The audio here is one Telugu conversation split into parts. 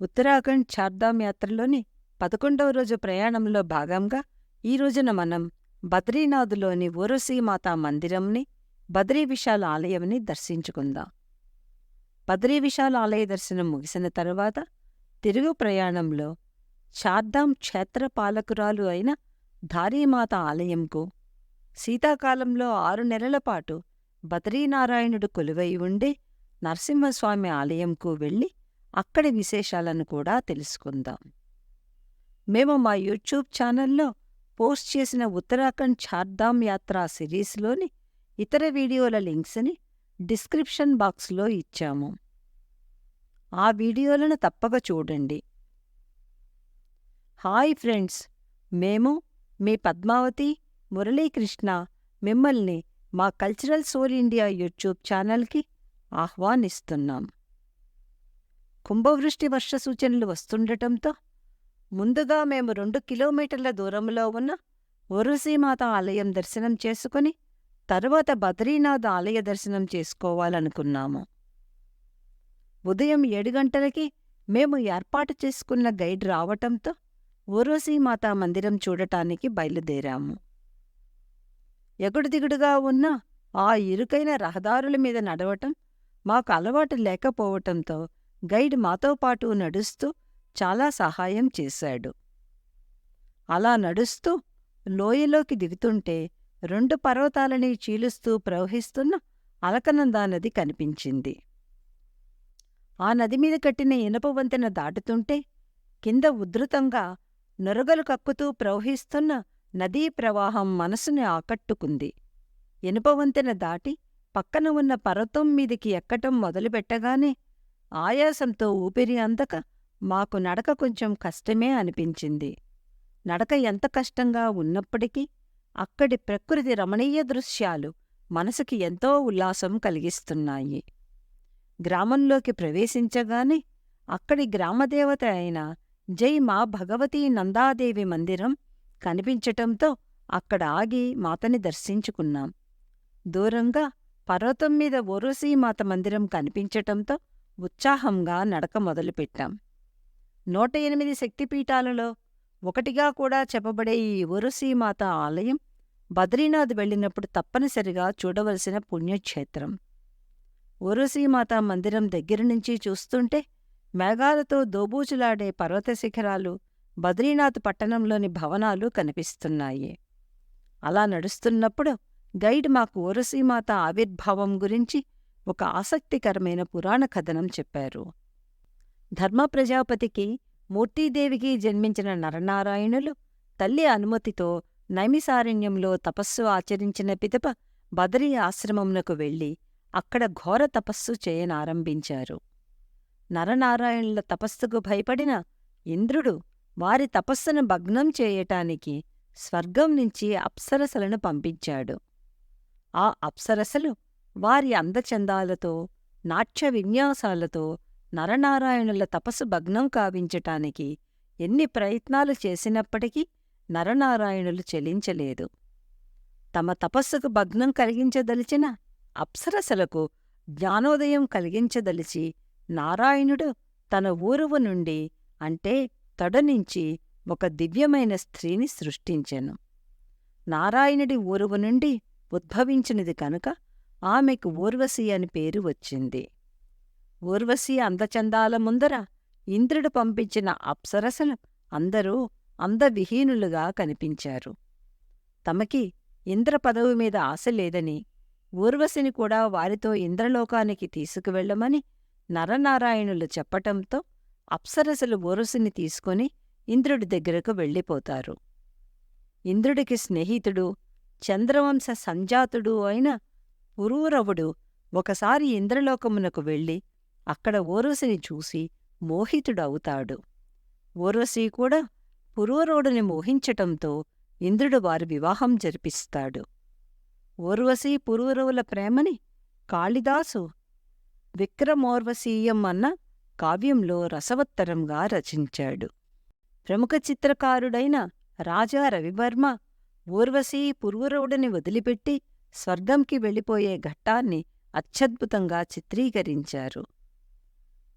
ఉత్తరాఖండ్ చార్ధామ్ యాత్రలోని పదకొండవ రోజు ప్రయాణంలో భాగంగా ఈ రోజున మనం బద్రీనాథ్లోని ఊరసీమాతా మందిరంని బద్రీ విశాల్ ఆలయంని దర్శించుకుందాం. బద్రీ విశాల్ ఆలయ దర్శనం ముగిసిన తరువాత తిరుగు ప్రయాణంలో చార్ధామ్ క్షేత్రపాలకురాలు అయిన ధారీమాత ఆలయంకు శీతాకాలంలో ఆరు నెలల పాటు బద్రీనారాయణుడు కొలువై ఉండే నరసింహస్వామి ఆలయంకు వెళ్ళి అక్కడి విశేషాలను కూడా తెలుసుకుందాం. మేము మా యూట్యూబ్ ఛానల్లో పోస్ట్ చేసిన ఉత్తరాఖండ్ చార్ధామ్ యాత్రా సిరీస్లోని ఇతర వీడియోల లింక్స్ని డిస్క్రిప్షన్ బాక్స్లో ఇచ్చాము. ఆ వీడియోలను తప్పక చూడండి. హాయ్ ఫ్రెండ్స్ మేము మీ పద్మావతి మురళీకృష్ణ మిమ్మల్ని మా కల్చరల్ సోల్ ఇండియా యూట్యూబ్ ఛానల్కి ఆహ్వానిస్తున్నాం. కుంభవృష్టి వర్ష సూచనలు వస్తుండటంతో ముందుగా మేము రెండు కిలోమీటర్ల దూరంలో ఉన్న ఒరుసీమాత ఆలయం దర్శనం చేసుకుని తరువాత బద్రీనాథ్ ఆలయ దర్శనం చేసుకోవాలనుకున్నాము. ఉదయం ఏడు గంటలకి మేము ఏర్పాటు చేసుకున్న గైడ్ రావటంతో ఊర్వశీమాతా మందిరం చూడటానికి బయలుదేరాము. ఎగుడు దిగుడుగా ఉన్న ఆ ఇరుకైన రహదారుల మీద నడవటం మాకు అలవాటు లేకపోవటంతో గైడ్ మాతో పాటు నడుస్తూ చాలా సహాయం చేశాడు. అలా నడుస్తూ లోయలోకి దిగుతుంటే రెండు పర్వతాలని చీలుస్తూ ప్రవహిస్తున్న అలకనందా నది కనిపించింది. ఆ నది మీద కట్టిన ఇనప వంతెన దాటుతుంటే కింద ఉధృతంగా నొరగలు కక్కుతూ ప్రవహిస్తున్న నదీ ప్రవాహం మనసుని ఆకట్టుకుంది. ఇనుప వంతెన దాటి పక్కన ఉన్న పర్వతం మీదికి ఎక్కటం మొదలుపెట్టగానే ఆయాసంతో ఊపిరి అందక మాకు నడక కొంచెం కష్టమే అనిపించింది. నడక ఎంత కష్టంగా ఉన్నప్పటికీ అక్కడి ప్రకృతి రమణీయ దృశ్యాలు మనసుకి ఎంతో ఉల్లాసం కలిగిస్తున్నాయి. గ్రామంలోకి ప్రవేశించగానే అక్కడి గ్రామదేవత అయిన జై మా భగవతీ నందాదేవి మందిరం కనిపించటంతో అక్కడ ఆగి మాతని దర్శించుకున్నాం. దూరంగా పర్వతం మీద ఓరోసీమాత మందిరం కనిపించటంతో ఉత్సాహంగా నడక మొదలుపెట్టాం. నూట ఎనిమిది శక్తిపీఠాలలో ఒకటిగా కూడా చెప్పబడే ఈ ఓరోసీమాత ఆలయం బద్రీనాథ్ వెళ్ళినప్పుడు తప్పనిసరిగా చూడవలసిన పుణ్యక్షేత్రం. ఓరోసీమాత మందిరం దగ్గర నుంచి చూస్తుంటే మేఘాలతో దోబూచులాడే పర్వత శిఖరాలు బద్రీనాథ్ పట్టణంలోని భవనాలు కనిపిస్తున్నాయి. అలా నడుస్తున్నప్పుడు గైడ్ మాకు ఒరుసీమాత ఆవిర్భావం గురించి ఒక ఆసక్తికరమైన పురాణ కథనం చెప్పారు. ధర్మ ప్రజాపతికి మూర్తీదేవికి జన్మించిన నరనారాయణులు తల్లి అనుమతితో నైమిసారణ్యంలో తపస్సు ఆచరించిన పిదప బదరీ ఆశ్రమంనకు వెళ్ళి అక్కడ ఘోర తపస్సు చేయనారంభించారు. నరనారాయణుల తపస్సుకు భయపడిన ఇంద్రుడు వారి తపస్సును భగ్నం చేయటానికి స్వర్గం నుంచి అప్సరసలను పంపించాడు. ఆ అప్సరసలు వారి అందచందాలతో నాట్య విన్యాసాలతో నరనారాయణుల తపస్సు భగ్నం కావించటానికి ఎన్ని ప్రయత్నాలు చేసినప్పటికీ నరనారాయణులు చెలించలేదు. తమ తపస్సుకు భగ్నం కలిగించదలిచిన అప్సరసలకు జ్ఞానోదయం కలిగించదలిచి నారాయణుడు తన ఊరువు నుండి అంటే తొడనుంచి ఒక దివ్యమైన స్త్రీని సృష్టించెను. నారాయణుడి ఊరువు నుండి ఉద్భవించినది కనుక ఆమెకు ఊర్వశి అని పేరు వచ్చింది. ఊర్వశి అందచందాల ముందర ఇంద్రుడు పంపించిన అప్సరసలు అందరూ అందవిహీనులుగా కనిపించారు. తమకి ఇంద్ర పదవి మీద ఆశ లేదని ఊర్వశిని కూడా వారితో ఇంద్రలోకానికి తీసుకువెళ్ళమని నరనారాయణులు చెప్పటంతో అప్సరసలు ఊర్వశిని తీసుకొని ఇంద్రుడి దగ్గరకు వెళ్ళిపోతారు. ఇంద్రుడికి స్నేహితుడు చంద్రవంశ సంజాతుడు అయిన పురూరవుడు ఒకసారి ఇంద్రలోకమునకు వెళ్ళి అక్కడ ఓర్వశిని చూసి మోహితుడవుతాడు. ఓర్వశి కూడా పురూరవుడిని మోహించటంతో ఇంద్రుడు వారి వివాహం జరిపిస్తాడు. ఓర్వశి పురూరవుల ప్రేమని కాళిదాసు విక్రమోర్వశీయం అన్న కావ్యంలో రసవత్తరంగా రచించాడు. ప్రముఖ చిత్రకారుడైన రాజా రవివర్మ ఊర్వశీ పురూరవుడిని వదిలిపెట్టి స్వర్గంకి వెళ్ళిపోయే ఘట్టాన్ని అత్యద్భుతంగా చిత్రీకరించారు.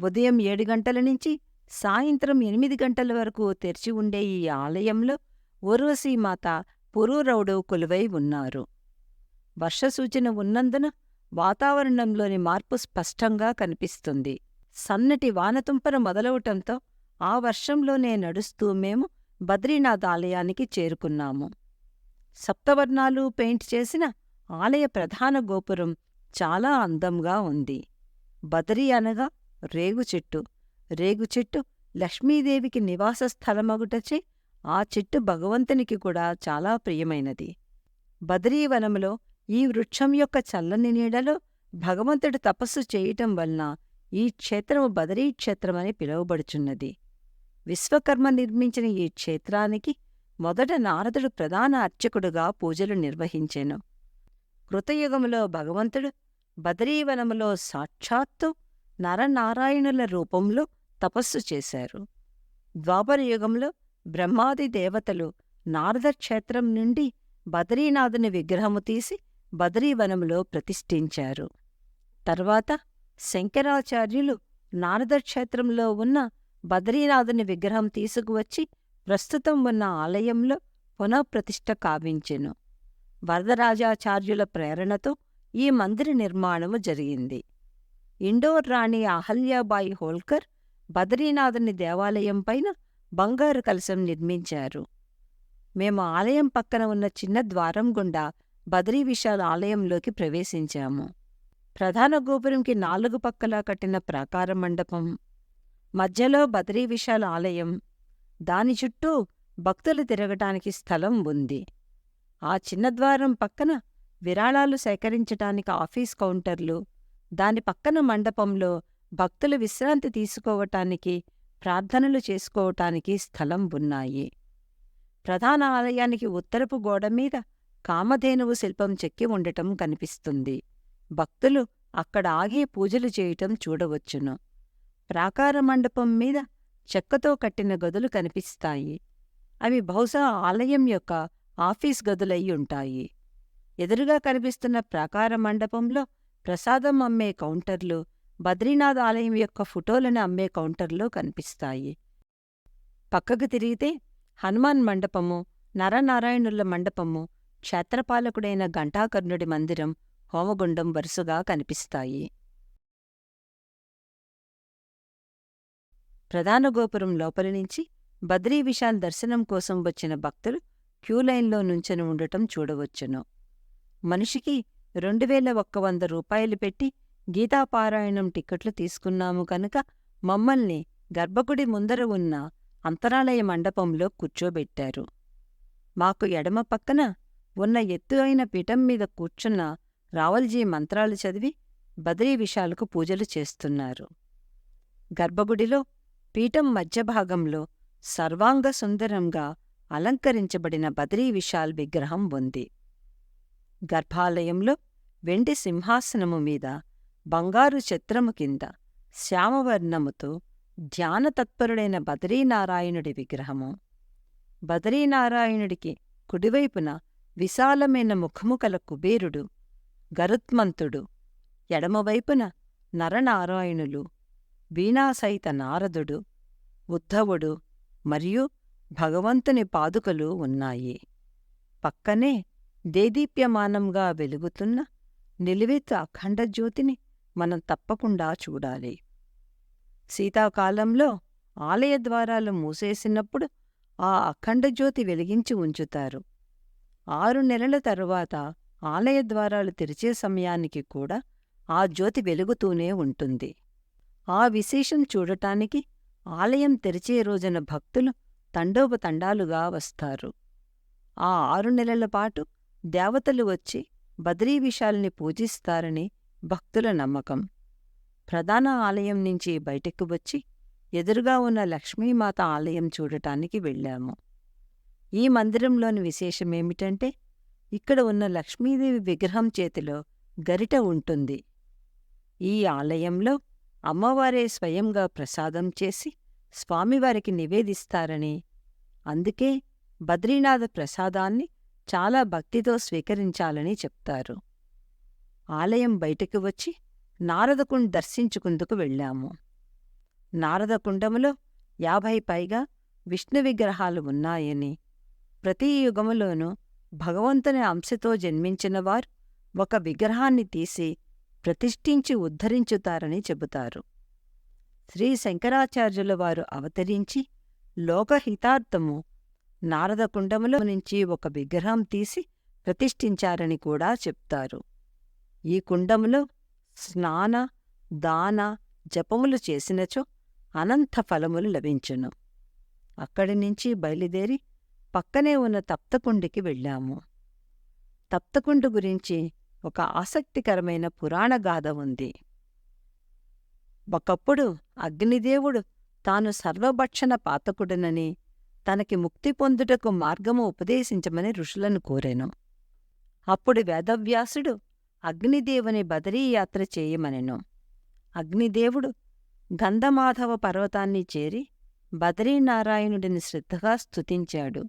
ఉదయం ఏడు గంటల నుంచి సాయంత్రం ఎనిమిది గంటల వరకు తెరిచి ఉండే ఈ ఆలయంలో ఊర్వశీమాత పురూరవుడు కొలువై ఉన్నారు. వర్షసూచన ఉన్నందున వాతావరణంలోని మార్పు స్పష్టంగా కనిపిస్తుంది. సన్నటి వానతుంపర మొదలవటంతో ఆ వర్షంలోనే నడుస్తూ మేము బద్రీనాథ్ ఆలయానికి చేరుకున్నాము. సప్తవర్ణాలు పెయింట్ చేసిన ఆలయ ప్రధాన గోపురం చాలా అందంగా ఉంది. బదరీ అనగా రేగు చెట్టు. రేగు చెట్టు లక్ష్మీదేవికి నివాస స్థలమగుటచే ఆ చెట్టు భగవంతునికి కూడా చాలా ప్రియమైనది. బదరీవనంలో ఈ వృక్షం యొక్క చల్లని నీడలో భగవంతుడు తపస్సు చేయటం వలన ఈ క్షేత్రము బదరీ క్షేత్రమని పిలువబడుచున్నది. విశ్వకర్మ నిర్మించిన ఈ క్షేత్రానికి మొదట నారదుడు ప్రధాన అర్చకుడుగా పూజలు నిర్వహించెను. కృతయుగములో భగవంతుడు బదరీవనములో సాక్షాత్తు నరనారాయణుల రూపంలో తపస్సు చేశారు. ద్వాపరయుగంలో బ్రహ్మాది దేవతలు నారదక్షేత్రం నుండి బదరీనాథుని విగ్రహము తీసి బదరీవనములో ప్రతిష్ఠించారు. తర్వాత శంకరాచార్యులు నారదక్షేత్రంలో ఉన్న బదరీనాథుని విగ్రహం తీసుకువచ్చి ప్రస్తుతం ఉన్న ఆలయంలో పునఃప్రతిష్ఠ కావించెను. వరదరాజాచార్యుల ప్రేరణతో ఈ మందిర నిర్మాణము జరిగింది. ఇండోర్ రాణి అహల్యాబాయి హోల్కర్ బద్రీనాథుని దేవాలయం పైన బంగారు కలశం నిర్మించారు. మేము ఆలయం పక్కన ఉన్న చిన్న ద్వారం గుండా బద్రీ విశాల్ ఆలయంలోకి ప్రవేశించాము. ప్రధాన గోపురంకి నాలుగు పక్కలా కట్టిన ప్రాకార మండపం మధ్యలో బద్రీ విశాల్ ఆలయం దాని చుట్టూ భక్తులు తిరగటానికి స్థలం ఉంది. ఆ చిన్న ద్వారం పక్కన విరాళాలు సేకరించటానికి ఆఫీస్ కౌంటర్లు దాని పక్కన మండపంలో భక్తులు విశ్రాంతి తీసుకోవటానికి ప్రార్థనలు చేసుకోవటానికి స్థలం ఉన్నాయి. ప్రధాన ఆలయానికి ఉత్తరపు గోడమీద కామధేనువు శిల్పం చెక్కి ఉండటం కనిపిస్తుంది. భక్తులు అక్కడ ఆగి పూజలు చేయటం చూడవచ్చును. ప్రాకార మండపం మీద చెక్కతో కట్టిన గదులు కనిపిస్తాయి. అవి బహుశా ఆలయం యొక్క ఆఫీస్ గదులయ్యుంటాయి ఎదురుగా కనిపిస్తున్న ప్రాకార మండపంలో ప్రసాదం అమ్మే కౌంటర్లు బద్రీనాథ్ ఆలయం యొక్క ఫోటోలను అమ్మే కౌంటర్లు కనిపిస్తాయి. పక్కకు తిరిగితే హనుమాన్ మండపము నరనారాయణుల మండపము క్షేత్రపాలకుడైన ఘంటాకర్ణుడి మందిరం హోమగుండం వరుసగా కనిపిస్తాయి. ప్రధాన గోపురం లోపలి నుంచి బద్రీ విశాల్ దర్శనం కోసం వచ్చిన భక్తులు క్యూలైన్లో నుంచని ఉండటం చూడవచ్చును. మనిషికి రెండు వేల ఒక్క వంద రూపాయలు పెట్టి గీతాపారాయణం టిక్కెట్లు తీసుకున్నాము కనుక మమ్మల్ని గర్భగుడి ముందర ఉన్న అంతరాలయ మండపంలో కూర్చోబెట్టారు. మాకు ఎడమ పక్కన ఉన్న ఎత్తు అయిన పీఠం మీద కూర్చున్న రావల్జీ మంత్రాలు చదివి బదరీ విషాలకు పూజలు చేస్తున్నారు. గర్భగుడిలో పీఠం మధ్యభాగంలో సర్వాంగ సుందరంగా అలంకరించబడిన బదరీ విశాల్ విగ్రహం ఉంది. గర్భాలయంలో వెండి సింహాసనము మీద బంగారు చిత్రము కింద శ్యామవర్ణముతో ధ్యానతత్పరుడైన బదరీనారాయణుడి విగ్రహము. బదరీనారాయణుడికి కుడివైపున విశాలమైన ముఖము కల కుబేరుడు గరుత్మంతుడు ఎడమవైపున నరనారాయణులు వీణాసైత నారదుడు ఉద్ధవుడు మరియు భగవంతుని పాదుకలు ఉన్నాయి. పక్కనే దేదీప్యమానంగా వెలుగుతున్న నిలువెత్తు అఖండజ్యోతిని మనం తప్పకుండా చూడాలి. శీతాకాలంలో ఆలయ ద్వారాలు మూసేసినప్పుడు ఆ అఖండజ్యోతి వెలిగించి ఉంచుతారు. ఆరు నెలల తరువాత ఆలయ ద్వారాలు తెరిచే సమయానికి కూడా ఆ జ్యోతి వెలుగుతూనే ఉంటుంది. ఆ విశేషం చూడటానికి ఆలయం తెరిచే రోజున భక్తులు తండోపతండాలుగా వస్తారు. ఆ ఆరు నెలల పాటు దేవతలు వచ్చి బద్రీ విషాల్ని పూజిస్తారని భక్తుల నమ్మకం. ప్రధాన ఆలయం నుంచి బయటకు వచ్చి ఎదురుగా ఉన్న లక్ష్మీమాత ఆలయం చూడటానికి వెళ్ళాము. ఈ మందిరంలోని విశేషమేమిటంటే ఇక్కడ ఉన్న లక్ష్మీదేవి విగ్రహం చేతిలో గరిట ఉంటుంది. ఈ ఆలయంలో అమ్మవారే స్వయంగా ప్రసాదం చేసి స్వామివారికి నివేదిస్తారని. అందుకే బద్రీనాథ ప్రసాదాన్ని చాలా భక్తితో స్వీకరించాలని చెప్తారు. ఆలయం బయటకు వచ్చి నారదకుండ్ దర్శించుకుందుకు వెళ్ళాము. నారదకుండములో యాభై పైగా విష్ణు విగ్రహాలు ఉన్నాయని. ప్రతి యుగములోనూ భగవంతుని అంశతో జన్మించినవారు ఒక విగ్రహాన్ని తీసి ప్రతిష్ఠించి ఉద్ధరించుతారని చెబుతారు. శ్రీ శంకరాచార్యుల వారు అవతరించి లోకహితార్థము నారదకుండములో నుంచి ఒక విగ్రహం తీసి ప్రతిష్ఠించారని కూడా చెప్తారు. ఈ కుండములో స్నాన దాన జపములు చేసినచో అనంత ఫలములు లభించును. అక్కడి నుంచి బయలుదేరి పక్కనే ఉన్న తప్తకుండికి వెళ్ళాము. తప్తకుండు గురించి ఒక ఆసక్తికరమైన పురాణగాథ ఉంది. ఒకప్పుడు అగ్నిదేవుడు తాను సర్వభక్షణ పాతకుడనని తనకి ముక్తి పొందుటకు మార్గము ఉపదేశించమని ఋషులను కోరెను. అప్పుడు వేదవ్యాసుడు అగ్నిదేవుని బదరీయాత్ర చేయమనెను. అగ్నిదేవుడు గంధమాధవ పర్వతాన్ని చేరి బదరీనారాయణుడిని శ్రద్ధగా స్తుతించాడు.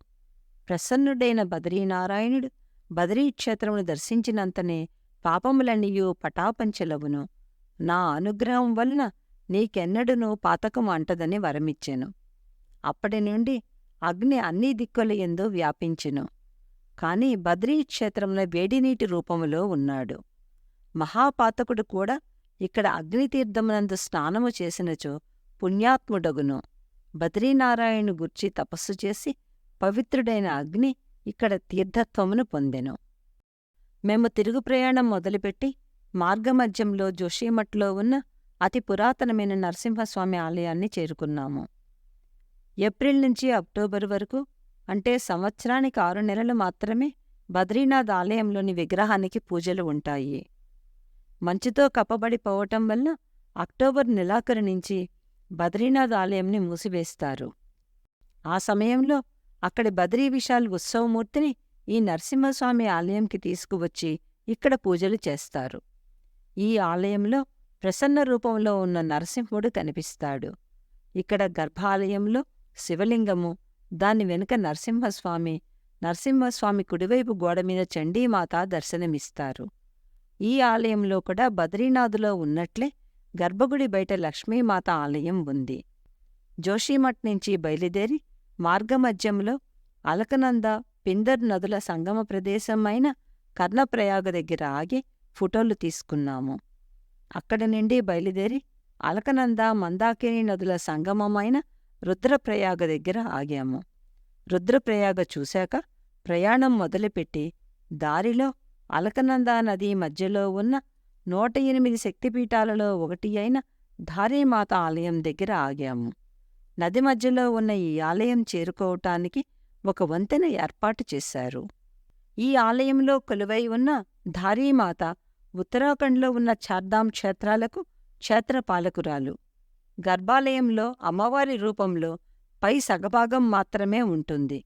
ప్రసన్నుడైన బదరీనారాయణుడు బదరీక్షేత్రమును దర్శించినంతనే పాపములన్నీయూ పటాపంచలవును. నా అనుగ్రహం వలన నీకెన్నడునూ పాతకం అంటదని వరమిచ్చెను. అప్పటి నుండి అగ్ని అన్ని దిక్కుల ఎందు వ్యాపించెను. కాని బద్రీక్షేత్రంలో వేడినీటి రూపములో ఉన్నాడు. మహాపాతకుడు కూడా ఇక్కడ అగ్నితీర్థమునందు స్నానము చేసినచో పుణ్యాత్ముడగును. బద్రీనారాయణు గుర్చి తపస్సు చేసి పవిత్రుడైన అగ్ని ఇక్కడ తీర్థత్వమును పొందెను. మేము తిరుగు ప్రయాణం మొదలుపెట్టి మార్గమధ్యంలో జోషిమఠ్లో ఉన్న అతి పురాతనమైన నరసింహస్వామి ఆలయాన్ని చేరుకున్నాము. ఏప్రిల్ నుంచి అక్టోబర్ వరకు అంటే సంవత్సరానికి ఆరు నెలలు మాత్రమే బద్రీనాథ్ ఆలయంలోని విగ్రహానికి పూజలు ఉంటాయి. మంచుతో కప్పబడిపోవటం వల్ల అక్టోబర్ నెలాఖరు నుంచి బద్రీనాథ్ ఆలయంని మూసివేస్తారు. ఆ సమయంలో అక్కడి బద్రీ విశాల్ ఉత్సవమూర్తిని ఈ నరసింహస్వామి ఆలయంకి తీసుకువచ్చి ఇక్కడ పూజలు చేస్తారు. ఈ ఆలయంలో ప్రసన్న రూపంలో ఉన్న నరసింహుడు కనిపిస్తాడు. ఇక్కడ గర్భాలయంలో శివలింగము దాని వెనుక నరసింహస్వామి నరసింహస్వామి కుడివైపు గోడమీద చండీమాత దర్శనమిస్తారు. ఈ ఆలయంలో కూడా బద్రీనాథులో ఉన్నట్లే గర్భగుడి బయట లక్ష్మీమాత ఆలయం ఉంది. జోషిమఠ్ నుంచి బయలుదేరి మార్గమధ్యంలో అలకనంద పిందర్ నదుల సంగమ ప్రదేశం అయిన కర్ణప్రయాగ దగ్గర ఆగి ఫోటోలు తీసుకున్నాము. అక్కడి నుండి బయలుదేరి అలకనంద మందాకిని నదుల సంగమమైన రుద్రప్రయాగ దగ్గర ఆగాము. రుద్రప్రయాగ చూశాక ప్రయాణం మొదలుపెట్టి దారిలో అలకనందా నది మధ్యలో ఉన్న నూట ఎనిమిది శక్తిపీఠాలలో ఒకటి అయిన ధారీమాత ఆలయం దగ్గర ఆగాము. నది మధ్యలో ఉన్న ఈ ఆలయం చేరుకోవటానికి ఒక వంతెన ఏర్పాటు చేశారు. ఈ ఆలయంలో కొలువై ఉన్న ధారీమాత ఉత్తరాఖండ్లో ఉన్న చార్ధామ్ క్షేత్రాలకు క్షేత్రపాలకురాలు. గర్భాలయంలో అమ్మవారి రూపంలో పై సగభాగం మాత్రమే ఉంటుంది.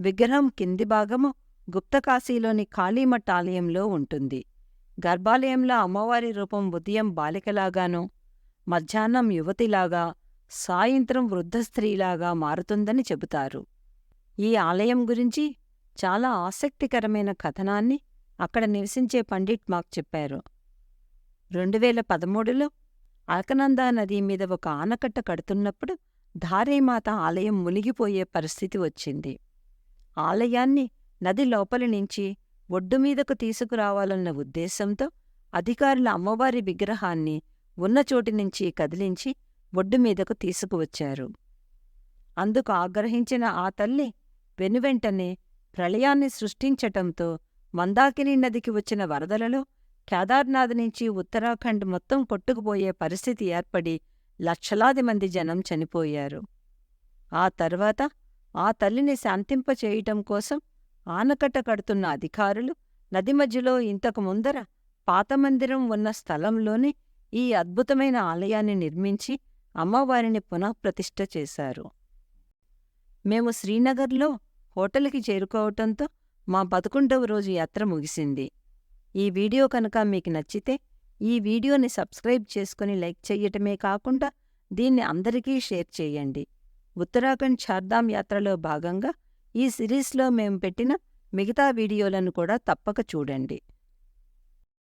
విగ్రహం కింది భాగము గుప్తకాశీలోని కాళీమఠ ఆలయంలో ఉంటుంది. గర్భాలయంలో అమ్మవారి రూపం ఉదయం బాలికలాగాను మధ్యాహ్నం యువతిలాగా సాయంత్రం వృద్ధ స్త్రీలాగా మారుతుందని చెబుతారు. ఈ ఆలయం గురించి చాలా ఆసక్తికరమైన కథనాన్ని అక్కడ నివసించే పండిట్ మాకు చెప్పారు. రెండు వేల పదమూడులో అల్కనందా నది మీద ఒక ఆనకట్ట కడుతున్నప్పుడు ధారేమాత ఆలయం మునిగిపోయే పరిస్థితి వచ్చింది. ఆలయాన్ని నది లోపలి నుంచి ఒడ్డుమీదకు తీసుకురావాలన్న ఉద్దేశంతో అధికారుల అమ్మవారి విగ్రహాన్ని ఉన్న చోటి నుంచి కదిలించి ఒడ్డుమీదకు తీసుకువచ్చారు. అందుకు ఆగ్రహించిన ఆ తల్లి వెనువెంటనే ప్రళయాన్ని సృష్టించటంతో మందాకిని నదికి వచ్చిన వరదలలో కేదార్నాథ్ నుంచి ఉత్తరాఖండ్ మొత్తం కొట్టుకుపోయే పరిస్థితి ఏర్పడి లక్షలాది మంది జనం చనిపోయారు. ఆ తర్వాత ఆ తల్లిని శాంతింపచేయటం కోసం ఆనకట్ట కడుతున్న అధికారులు నది మధ్యలో ఇంతకు ముందర పాతమందిరం ఉన్న స్థలంలోనే ఈ అద్భుతమైన ఆలయాన్ని నిర్మించి అమ్మవారిని పునఃప్రతిష్ఠ చేశారు. మేము శ్రీనగర్లో హోటల్కి చేరుకోవటంతో మా పదకొండవ రోజు యాత్ర ముగిసింది. ఈ వీడియో కనుక మీకు నచ్చితే ఈ వీడియోని సబ్స్క్రైబ్ చేసుకుని లైక్ చెయ్యటమే కాకుండా దీన్ని అందరికీ షేర్ చేయండి. ఉత్తరాఖండ్ చార్ధామ్ యాత్రలో భాగంగా ఈ సిరీస్లో మేం పెట్టిన మిగతా వీడియోలను కూడా తప్పక చూడండి.